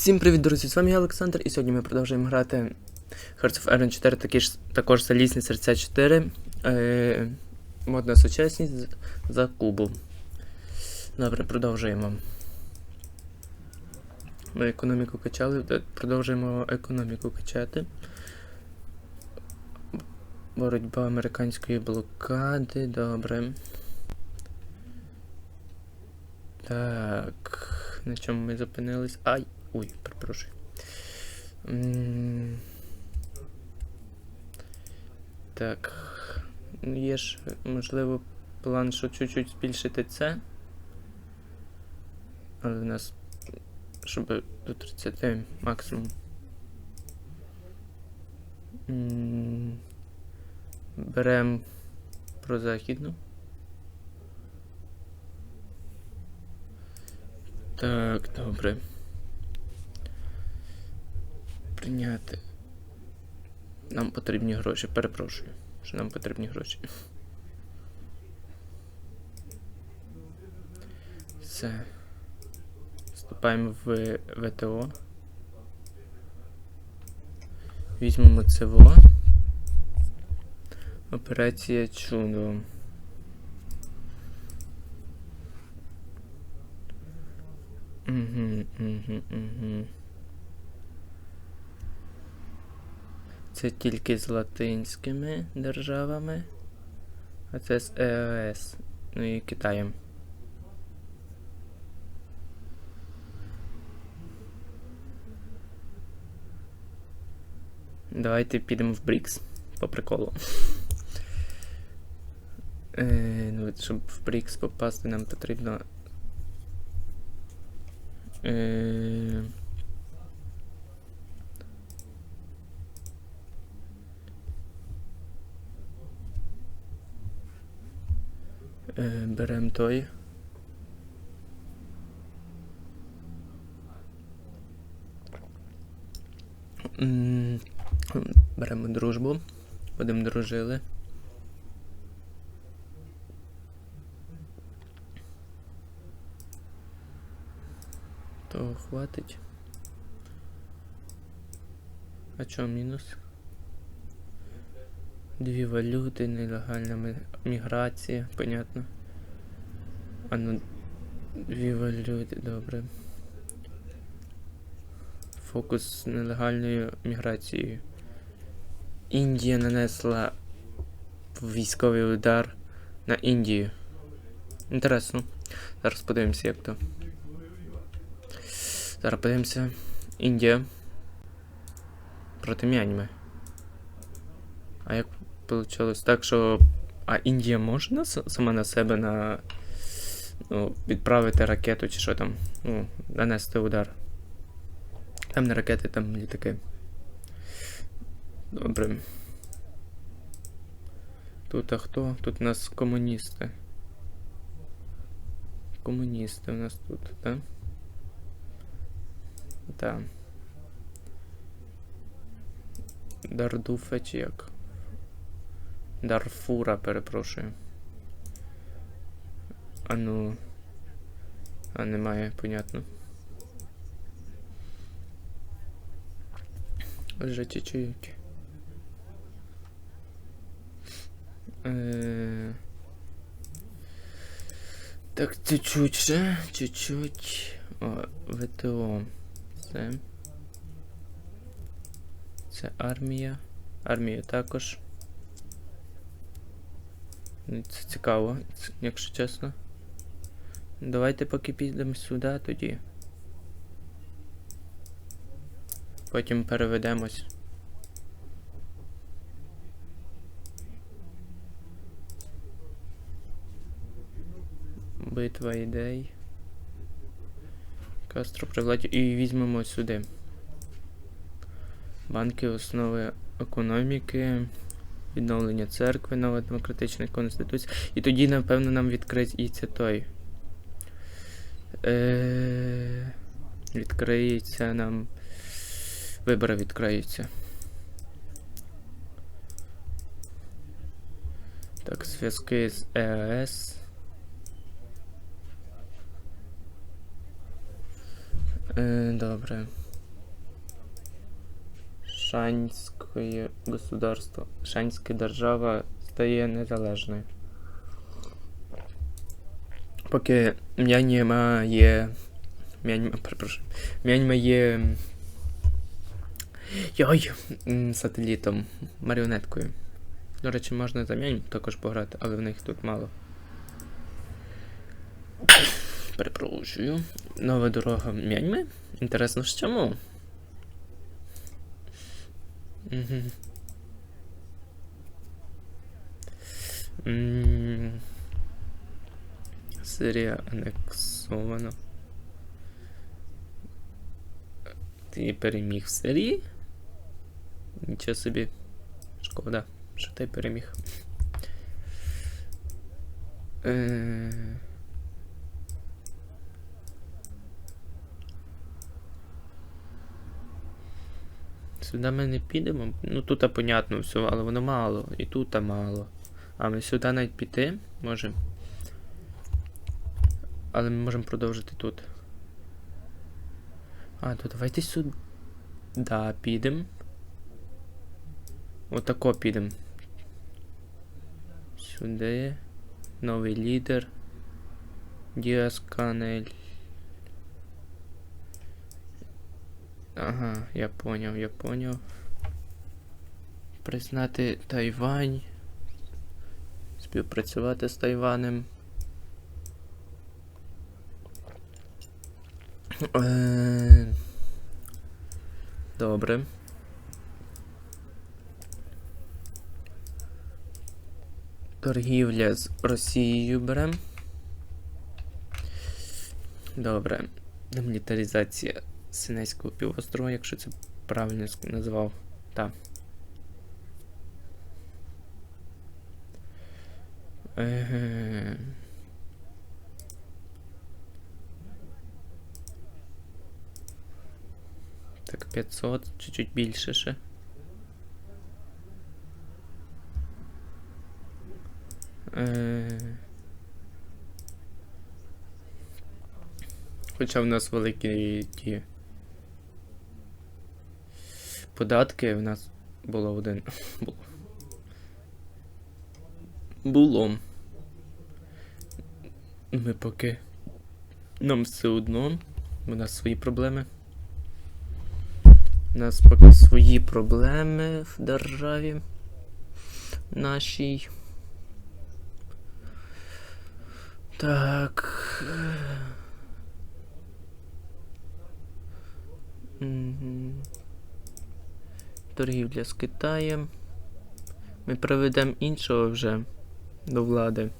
Всім привіт, друзі! З вами я Олександр, і сьогодні ми продовжуємо грати Hearts of Iron 4, такі ж, також Залізні серця 4. Е, модна сучасність за кубу. Добре, продовжуємо. Ми економіку качали, продовжуємо економіку качати. Боротьба американської блокади, добре. Так, на чому ми зупинились? Ай! Ой, перепрошую. Так. Ну, Є ж, можливо, план, що чуть-чуть збільшити це. Але в нас. Щоб до 30 максимум. М, Берем прозахідну. Так, добре. Прийняти. Нам потрібні гроші. Перепрошую, що нам потрібні гроші. Все. Вступаємо в ВТО. Візьмемо ЦВО. Операція Чудо. Угу, угу, угу. Це тільки з латинськими державами, а це з ЕОС, ну і Китаєм. Давайте підемо в Брікс по приколу. Е, ну, щоб в Брікс попасти, нам потрібно. Е, Е, берем той. Беремо дружбу. Будемо дружили. То хватить. А чо мінус? Дві валюти, нелегальна міграція, понятно. А ну, дві валюти, добре. Фокус з нелегальною міграцією. Індія нанесла військовий удар на Індію. Інтересно. Зараз подивимося, як то. Зараз подивимося. Індія. Проти Мяньми. А як вийшло так, що. А Індія може на, сама на себе на. Ну, відправити ракету чи що там. Ну, нанести удар. Там не ракети, там літаки. Добре. Тут а хто? Тут у нас комуністи. Комуністи у нас тут, так? Так. Дардуфа чи як? Дарфура, перепрошую. А ну. А немає, понятно. Вже чуть-чуть. Е... Так, чуть-чуть ще, чуть-чуть. О, ВТО. Це. Це армія. Армія також. Це цікаво, якщо чесно. Давайте поки підемо сюди тоді. Потім переведемось. Битва ідей. Кастро при владі. І візьмемо сюди. Банки основи економіки, відновлення церкви, нова демократична конституція. І тоді, напевно, нам відкриється той. Е... Відкриється нам. Вибори відкриються. Так, зв'язки з ЕАС. Е, добре. Шанське государство. Шанська держава стає незалежною. Поки М'янма є. М'янма, перепрошую. М'янма є. Йой! Сателітом, маріонеткою. До речі, можна за М'янму також пограти, але в них тут мало. Перепрошую. Нова дорога М'яньми? Інтересно, ж чому? Мгм. Сирія анексована. Ти переміг в Сирії? Нічого собі. Шкода, що ти переміг. Е... Сюди ми не підемо. Ну тут понятно все, але воно мало. І тут мало. А ми сюди навіть піти можемо. Але ми можемо продовжити тут. А, то давайте сюди. Да, підемо. Отако підемо. Сюди. Новий лідер. Діас Ага, я поняв, я поняв. Признати Тайвань. Співпрацювати з Тайванем. Е, Добре. Торгівля з Росією берем. Добре. Демілітаризація Синайського півострова, якщо це правильно назвав. Так. Так, 500, чуть-чуть більше ще. Е... Хоча в нас великі ті податки, в нас було один. Було. Було. Ми поки. Нам все одно. У нас свої проблеми. У нас поки свої проблеми в державі нашій. Так. Мгм. Торгівля з Китаєм. Ми приведемо іншого вже до влади.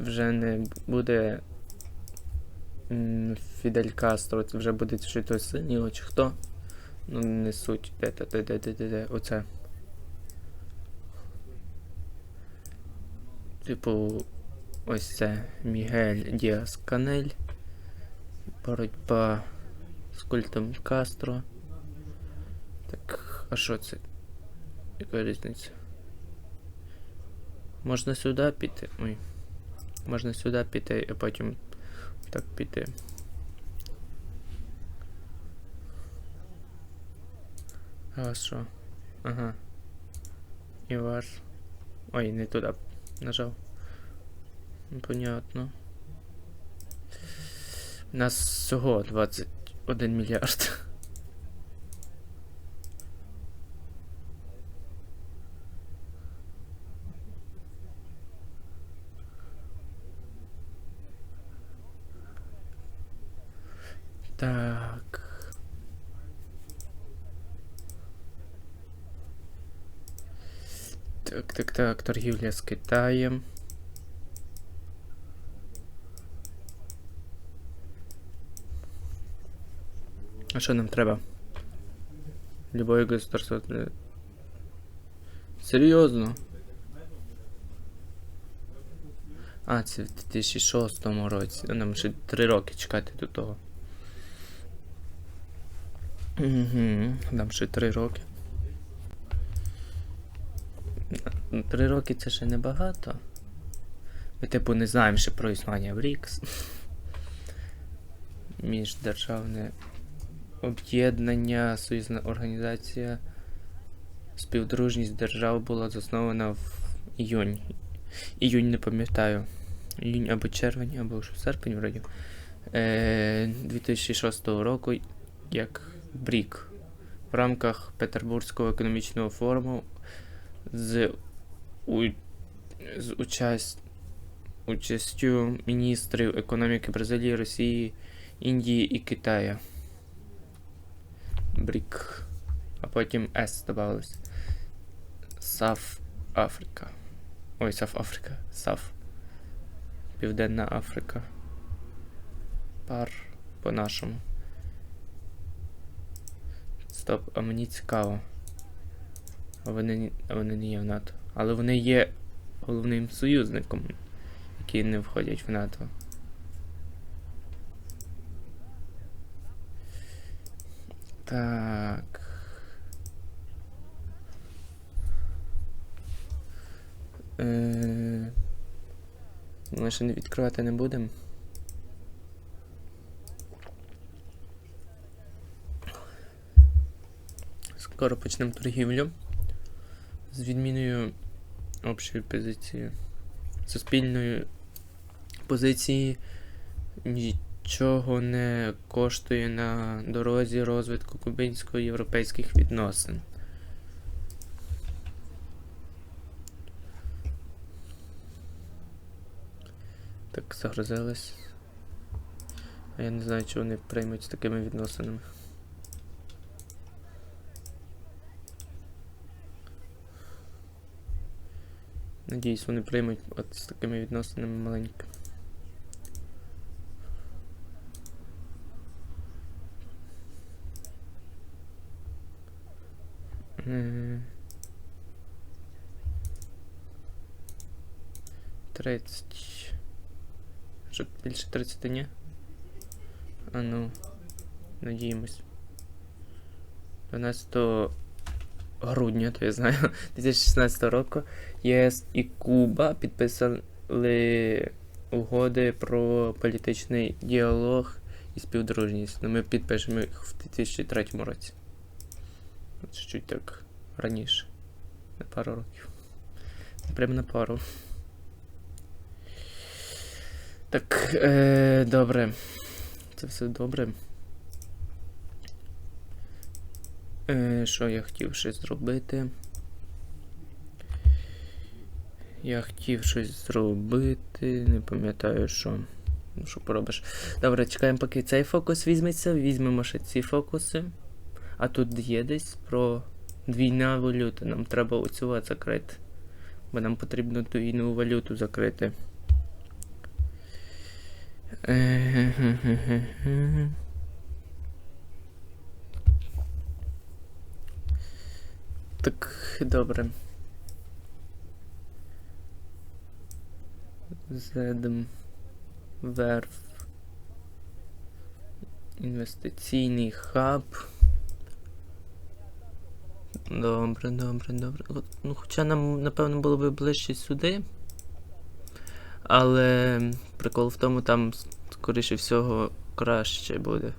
Вже не буде Фідель Кастро, це вже буде чи то синій, чи хто. Ну, не суть. Де, де, де, де, де, де, де, оце. Типу, ось це Мігель Діас Канель. Боротьба з культом Кастро. Так, а що це? Яка різниця? Можна сюди піти. Ой. Можна сюди піти, а потім так піти. А що? Ага. І вас. Ой, не туди нажав. Понятно. Нас всього 21 мільярд. Так. Так, так, так, торгівля з Китаєм. А що нам треба? Любое государство. е, Серйозно? А, це в 2006 році. Нам ще 3 роки чекати до того. Угу, нам ще 3 роки. Ну, Три роки це ще небагато. Ми, типу, не знаємо ще про існування в Рікс. Міждержавне об'єднання, союзна організація. Співдружність держав була заснована в іюнь. Іюнь не пам'ятаю. Іюнь або червень, або серпень вроді. Е, 2006 року як БРІК в рамках Петербурзького економічного форуму з, у, з участь, участю міністрів економіки Бразилії, Росії, Індії і Китаю. БРІК. А потім С додавалось. САФ Африка. Ой, САФ Африка. САФ. Південна Африка. Пар по-нашому. Стоп, а мені цікаво. Вони, вони не є в НАТО. Але вони є головним союзником, які не входять в НАТО. Так. Е... Ми ще відкривати не будемо. Скоро почнемо торгівлю з відміною общої позиції. Суспільної позиції нічого не коштує на дорозі розвитку кубинсько-європейських відносин. Так загрузилось. А я не знаю, чи вони приймуть з такими відносинами. Надіюсь, вони приймуть от з такими відносинами маленькими. 30. Щоб більше 30 ні? А ну. Надіємось. 12 грудня, то я знаю, 2016 року ЄС і Куба підписали угоди про політичний діалог і співдружність. Ну, ми підпишемо їх в 2003 році. Чуть-чуть так раніше. На пару років. Прямо на пару. Так, е, добре. Це все добре. Е, що я хотів ще зробити? Я хотів щось зробити, не пам'ятаю що. Ну, що поробиш. Добре, чекаємо, поки цей фокус візьметься. Візьмемо ще ці фокуси. А тут є десь про двійна валюта. Нам треба оцю закрити. Бо нам потрібно двійну валюту закрити. Так, добре. Зедм верф. Інвестиційний хаб. Добре, добре, добре. Ну, хоча нам, напевно, було би ближче сюди. Але прикол в тому, там, скоріше всього, краще буде.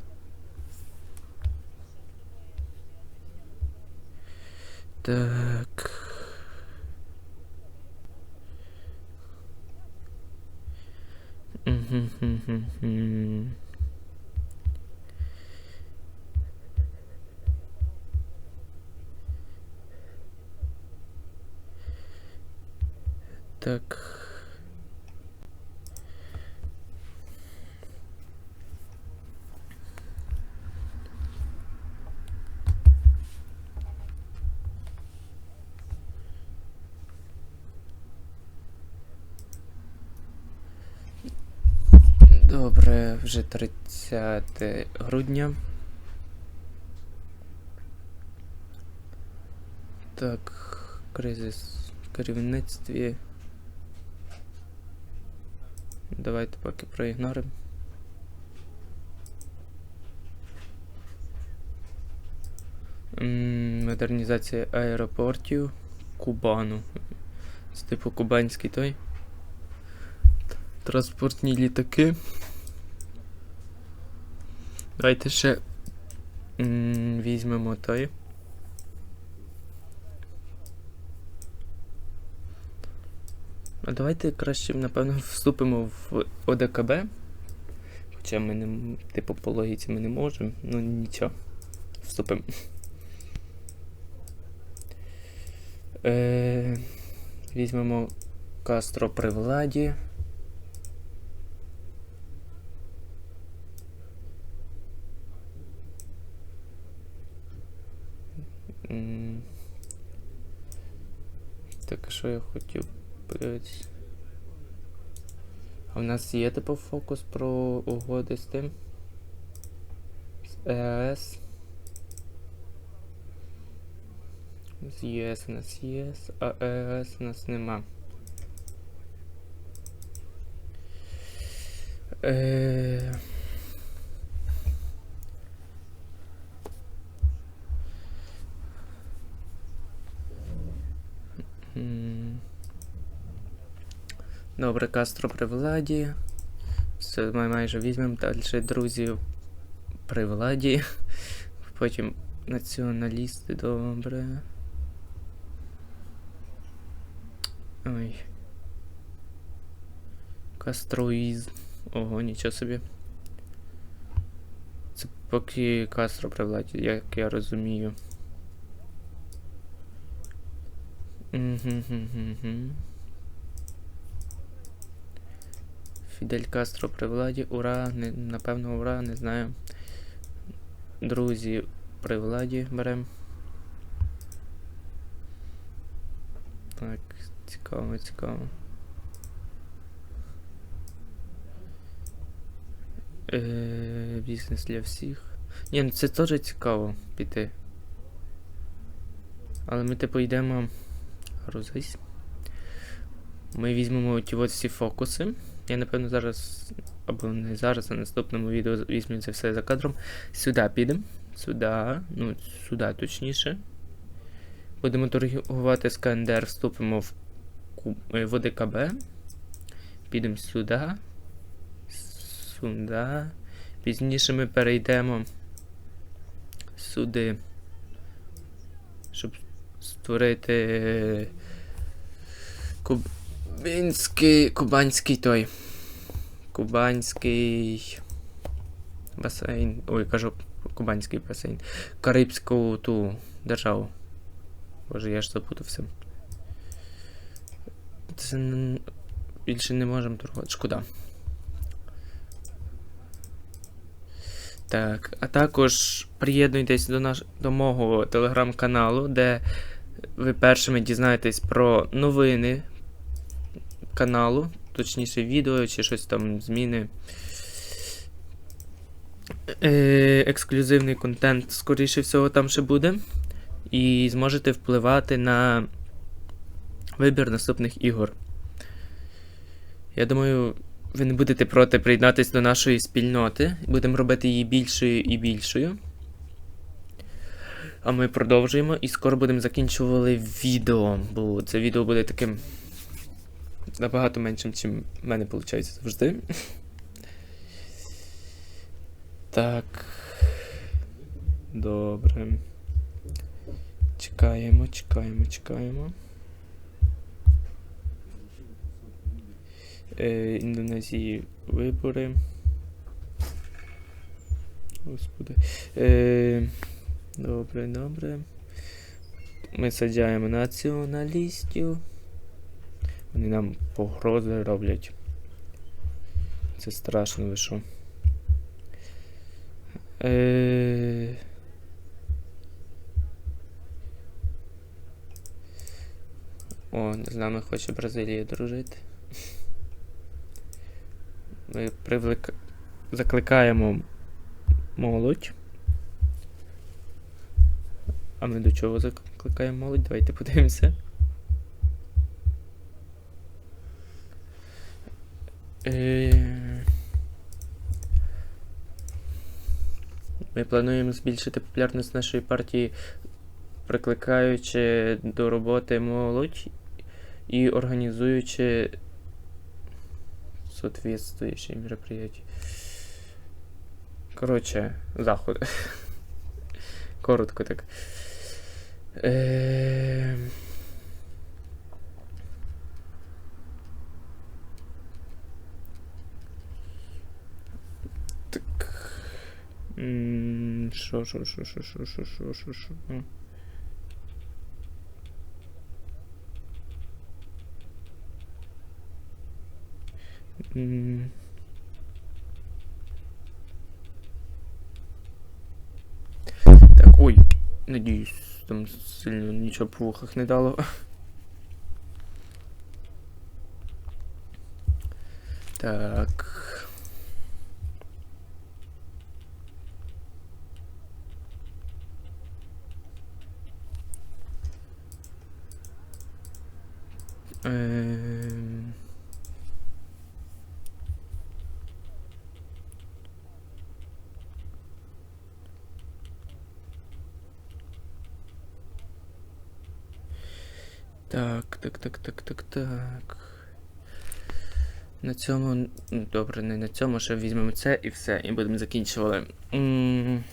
Так. Мгм-гм-гм-гм. Так. Добре, вже 30 грудня. Так, кризис в керівництві. Давайте поки проігноримо. Модернізація аеропортів Кубану. Це типу кубанський той. Транспортні літаки. Давайте ще візьмемо той. А давайте краще, напевно, вступимо в ОДКБ. Хоча ми не, типу, по логіці ми не можемо. Ну нічого. Вступимо. Е, візьмемо Кастро при владі. Так, що я хотів подивитися? А в нас є типу фокус про угоди з тим? З ЕАС. З ЄС у нас є, а ЕАС у нас нема. Е... М. Добре, Кастро при владі. Все, ми майже візьмемо далі друзів при владі. Потім націоналісти, добре. Ой. Кастроїзм. Ого, нічого собі. Це поки Кастро при владі, як я розумію. Мгм-гм-гм-гм. Фідель Кастро при владі. Ура! Не, напевно, ура, не знаю. Друзі при владі берем. Так, цікаво, цікаво. Е, бізнес для всіх. Ні, ну це теж цікаво піти. Але ми типу йдемо. Грузись. Ми візьмемо ті от всі фокуси. Я напевно зараз, або не зараз, а наступному відео візьму це все за кадром. Сюди підемо. Сюди, ну, сюди точніше. Будемо торгувати з КНДР, вступимо в, Ку- е, в ОДКБ. Підемо сюди. Сюди. Пізніше ми перейдемо сюди. Щоб створити кубинський, кубанський той. Кубанський басейн. Ой, кажу, кубанський басейн. Карибську ту державу. Боже, я ж запутався. Це більше не можемо торгувати. Шкода. Так, а також приєднуйтесь до наш до мого телеграм-каналу, де ви першими дізнаєтесь про новини каналу, точніше відео чи щось там зміни. Е, ексклюзивний контент, скоріше всього, там ще буде. І зможете впливати на вибір наступних ігор. Я думаю, ви не будете проти приєднатися до нашої спільноти. Будемо робити її більшою і більшою. А ми продовжуємо і скоро будемо закінчувати відео, бо це відео буде таким набагато меншим, ніж в мене виходить завжди. Так. Добре. Чекаємо, чекаємо, чекаємо. Е, Індонезії вибори. Господи. Е, добре, добре. Ми саджаємо націоналістів. Вони нам погрози роблять. Це страшно, ви що. Е... О, з нами хоче Бразилія дружити. Ми привлек... закликаємо молодь. А ми до чого закликаємо молодь? Давайте подивимося. Ми плануємо збільшити популярність нашої партії, прикликаючи до роботи молодь і організуючи соответствующие мероприятия. Коротше, заход. Коротко так. Е... Що, що, що, що, що, що, що, що, що. Так, ой, надіюсь, там сильно нічого по вухах не дало. Так. Так, так, так, так, так, так. На цьому. Добре, не на цьому, ще візьмемо це і все, і будемо закінчували. М.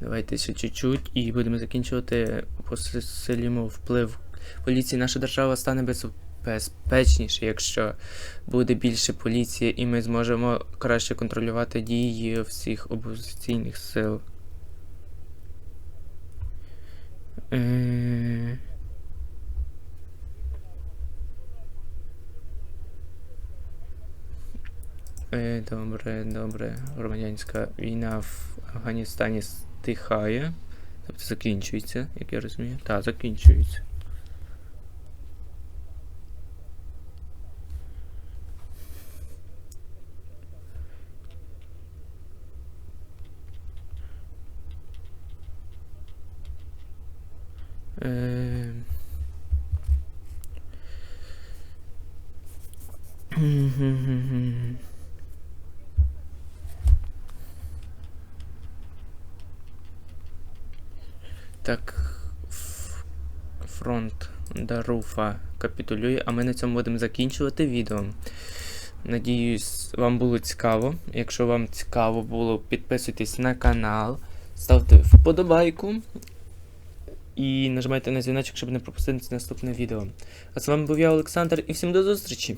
Давайте ще чуть-чуть і будемо закінчувати. Посилимо вплив поліції. Наша держава стане безпечніше, якщо буде більше поліції, і ми зможемо краще контролювати дії всіх опозиційних сил. Е... Е, Добре, добре. Громадянська війна в Афганістані стихає. Тобто закінчується, як я розумію. Так, закінчується. Е... Так, фронт Даруфа капітулює, а ми на цьому будемо закінчувати відео. Надіюсь, вам було цікаво. Якщо вам цікаво було, підписуйтесь на канал, ставте вподобайку і нажимайте на дзвіночок, щоб не пропустити наступне відео. А з вами був я, Олександр, і всім до зустрічі!